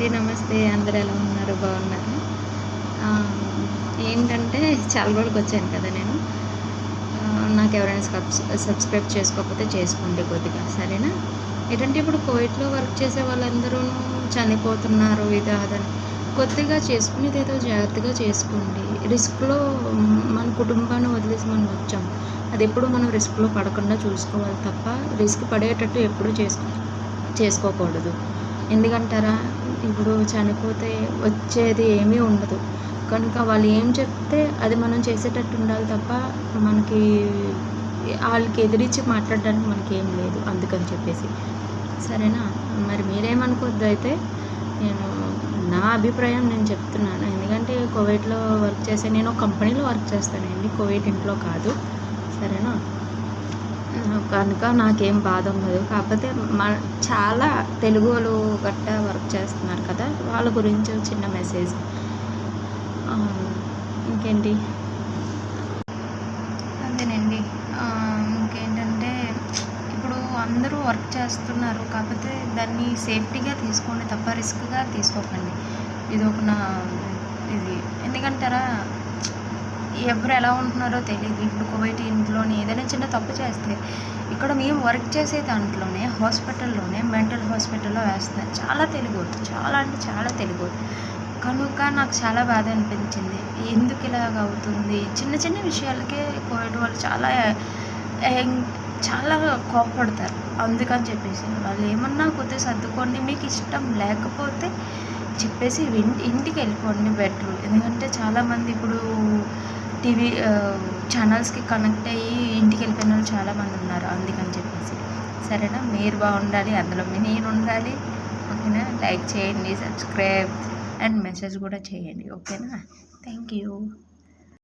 అండి నమస్తే. అందరు ఎలా ఉన్నారు? బాగున్నారు? ఏంటంటే చాలా రోజులకు వచ్చాను కదా నేను. నాకు ఎవరైనా సబ్స్ సబ్స్క్రైబ్ చేసుకోకపోతే చేసుకోండి కొద్దిగా సరేనా? ఏంటంటే ఇప్పుడు కోవిడ్లో వర్క్ చేసే వాళ్ళందరూ చనిపోతున్నారు ఇది అదని కొద్దిగా చేసుకునేది ఏదో జాగ్రత్తగా చేసుకోండి. రిస్క్లో మన కుటుంబాన్ని వదిలేసి మనం వచ్చాం. అది ఎప్పుడు మనం రిస్క్లో పడకుండా చూసుకోవాలి తప్ప రిస్క్ పడేటట్టు ఎప్పుడూ చేసుకో చేసుకోకూడదు. ఎందుకంటారా? ఇప్పుడు చనిపోతే వచ్చేది ఏమీ ఉండదు. కనుక వాళ్ళు ఏం చెప్తే అది మనం చేసేటట్టు ఉండాలి తప్ప మనకి వాళ్ళకి ఎదిరించి మాట్లాడడానికి మనకి ఏం లేదు అందుకని చెప్పేసి. సరేనా? మరి మీరేమనుకోవద్దు అయితే. నేను నా అభిప్రాయం నేను చెప్తున్నాను. ఎందుకంటే కోవిడ్లో వర్క్ చేసే నేను ఒక కంపెనీలో వర్క్ చేస్తానండి. కోవిడ్ ఇంట్లో కాదు. సరేనా? కనుక నాకేం బాధ ఉండదు. కాకపోతే మన చాలా తెలుగు వాళ్ళు గట్ట వర్క్ చేస్తున్నారు కదా వాళ్ళ గురించి చిన్న మెసేజ్. ఇంకేంటి? అదేనండి ఇంకేంటంటే ఇప్పుడు అందరూ వర్క్ చేస్తున్నారు. కాకపోతే దాన్ని సేఫ్టీగా తీసుకోండి తప్ప రిస్క్గా తీసుకోకండి. ఇది ఒక నా ఇది. ఎందుకంటారా? ఎవరు ఎలా ఉంటున్నారో తెలియదు ఇప్పుడు కోవిడ్ ఇంట్లోనే ఏదైనా చిన్న తప్పు చేస్తే ఇక్కడ మేము వర్క్ చేసే దాంట్లోనే హాస్పిటల్లోనే మెంటల్ హాస్పిటల్లో వేస్తున్నారు చాలా తెలుగు చాలా అంటే చాలా తెలుగు కనుక నాకు చాలా బాధ అనిపించింది. ఎందుకు ఇలాగ అవుతుంది? చిన్న చిన్న విషయాలకే కోవిడ్ వాళ్ళు చాలా చాలా కోపపడతారు. అందుకని చెప్పేసి వాళ్ళు ఏమన్నా కొద్దిగా సర్దుకోండి. మీకు ఇష్టం లేకపోతే చెప్పేసి ఇంటికి వెళ్ళిపోండి బెటర్ ఎందుకంటే చాలామంది ఇప్పుడు టీవీ ఛానల్స్కి కనెక్ట్ అయ్యి ఇంటికి వెళ్ళిపోయిన వాళ్ళు చాలామంది ఉన్నారు అందుకని చెప్పేసి. సరేనా? మీరు బాగుండాలి అందులో మీ నేను ఉండాలి ఓకేనా? లైక్ చేయండి సబ్స్క్రైబ్ అండ్ మెసేజ్ కూడా చేయండి ఓకేనా? Thank you.